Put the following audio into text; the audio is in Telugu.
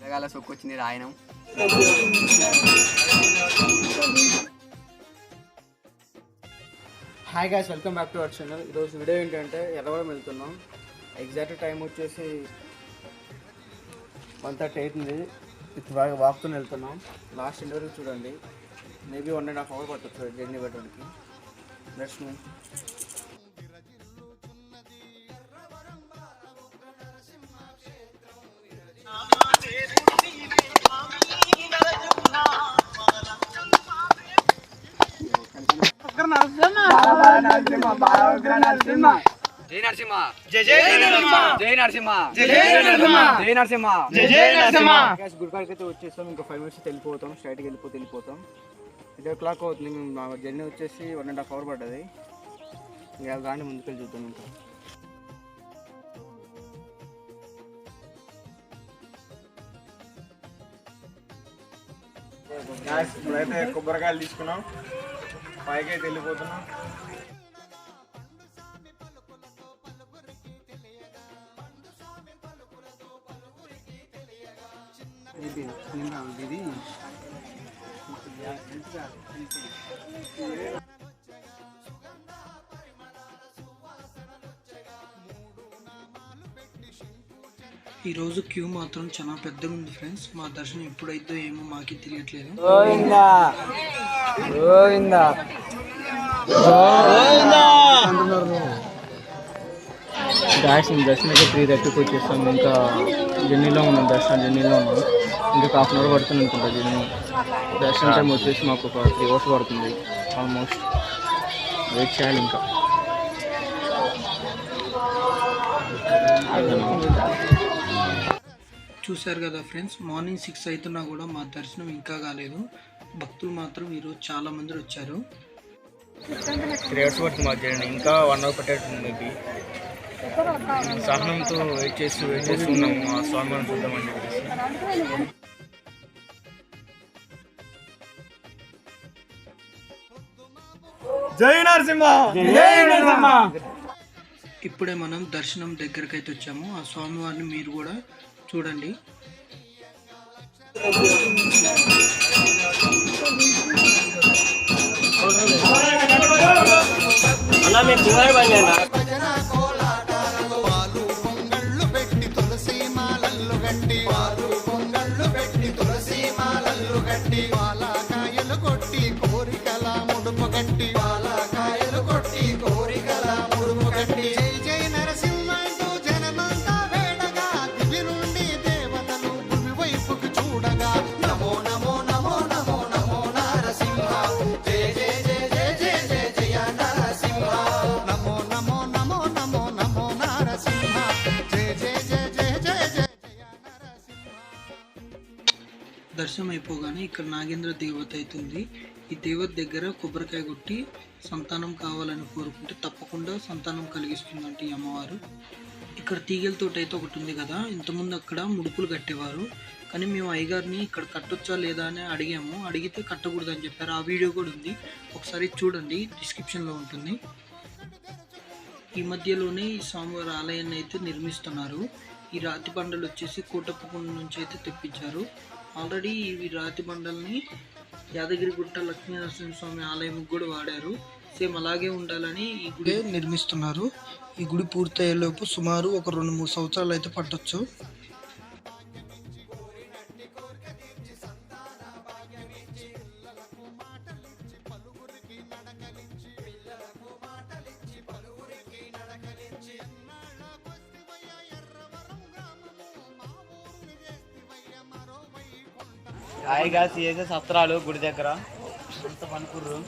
రకాల సొక్కొచ్చింది రాయనం. Hi guys welcome back to our channel ఈరోజు వీడియో ఏంటంటే ఎర్రవరం వెళ్తున్నాం. ఎగ్జాక్ట్ టైం వచ్చేసి వన్ థర్టీ అవుతుంది ఇప్పుడు బాగా వాక్తో వెళ్తున్నాం. లాస్ట్ ఇంటి వరకు చూడండి maybe one and half hour పట్టచ్చు జర్నీ పెట్టడానికి నెక్స్ట్ జై నరసింహ జై జై నరసింహ. జై నరసింహ. జై జై నరసింహ జై జై నరసింహ గుడికాడికి అయితే వచ్చేస్తాం ఇంకా ఫైవ్ మినిట్స్ వెళ్ళిపోతాం స్ట్రైట్కి వెళ్ళిపోతే వెళ్ళిపోతాం. ఇది ఓ క్లాక్ అవుతుంది. మేము మా జర్నీ వచ్చేసి వన్ అండ్ హాఫ్ అవర్ పడ్డది. ఇంకా రాండి ముందుకెళ్ళి చూద్దాం ఇంకా. ఇప్పుడైతే కొబ్బరికాయలు తీసుకున్నాం. పైకి అయితే వెళ్ళిపోతున్నాం. ఇది నిన్న ఇది. ఈరోజు క్యూ మాత్రం చాలా పెద్దగా ఉంది ఫ్రెండ్స్. మా దర్శనం ఎప్పుడైతే ఏమో మాకే తెలియట్లేదు. దర్శనం అయితే త్రీ థర్టీకి వచ్చేస్తాం. ఇంకా జర్నీలో ఉన్నాం దర్శనం జర్నీలో ఉన్నాం. ఇంకా హాఫ్ అన్ అవర్ పడుతుంది అనుకుంటా జర్నీ దర్శనం టైం వచ్చేసి మాకు ఒక త్రీ అవర్స్ పడుతుంది. ఆల్మోస్ట్ వెయిట్ చేయాలి ఇంకా. చూశారు కదా ఫ్రెండ్స్ మార్నింగ్ సిక్స్ అవుతున్నా కూడా మా దర్శనం ఇంకా కాలేదు. భక్తులు మాత్రం ఈరోజు చాలా మంది వచ్చారు. త్రీ అవర్స్ పడుతుంది మా జర్నీ. ఇంకా వన్ అవర్ పట్టేటుంది మేబీ సహనంతో వెయిట్ చేస్తూ వెయిట్ చేస్తూ ఉన్నాము. ఆ స్వామిని చూద్దామని చెప్పేసి. జై నరసింహ! జై నరసింహ! ఇప్పుడే మనం దర్శనం దగ్గరకు అయితే వచ్చాము. ఆ స్వామివారిని మీరు కూడా చూడండి. 우리 దర్శనం అయిపోగానే ఇక్కడ నాగేంద్ర దేవత అవుతుంది. ఈ దేవత దగ్గర కొబ్బరికాయ కొట్టి సంతానం కావాలని కోరుకుంటే తప్పకుండా సంతానం కలిగిస్తుందంట ఈ అమ్మవారు. ఇక్కడ తీగలతోటి అయితే ఒకటి ఉంది కదా ఇంతకుముందు అక్కడ ముడుపులు కట్టేవారు. కానీ మేము అయ్యగారిని ఇక్కడ కట్టొచ్చా లేదా అని అడిగాము. అడిగితే కట్టకూడదు అని చెప్పారు. ఆ వీడియో కూడా ఉంది. ఒకసారి చూడండి డిస్క్రిప్షన్లో ఉంటుంది. ఈ మధ్యలోనే ఈ స్వామివారి ఆలయాన్ని అయితే నిర్మిస్తున్నారు. ఈ రాతి బండలు వచ్చేసి కోటప్పకొండ నుంచి అయితే తెప్పించారు. ఆల్రెడీ ఈ రాతి బండల్ని యాదగిరిగుట్ట లక్ష్మీనరసింహ స్వామి ఆలయం కూడా వాడారు. సేమ్ అలాగే ఉండాలని ఈ గుడి నిర్మిస్తున్నారు. ఈ గుడి పూర్తయ్యేలోపు సుమారు ఒక రెండు మూడు సంవత్సరాలు అయితే పట్టొచ్చు. హాయిగా చేసే సత్రాలు గుడి దగ్గర. అంత పనుకుర్రు.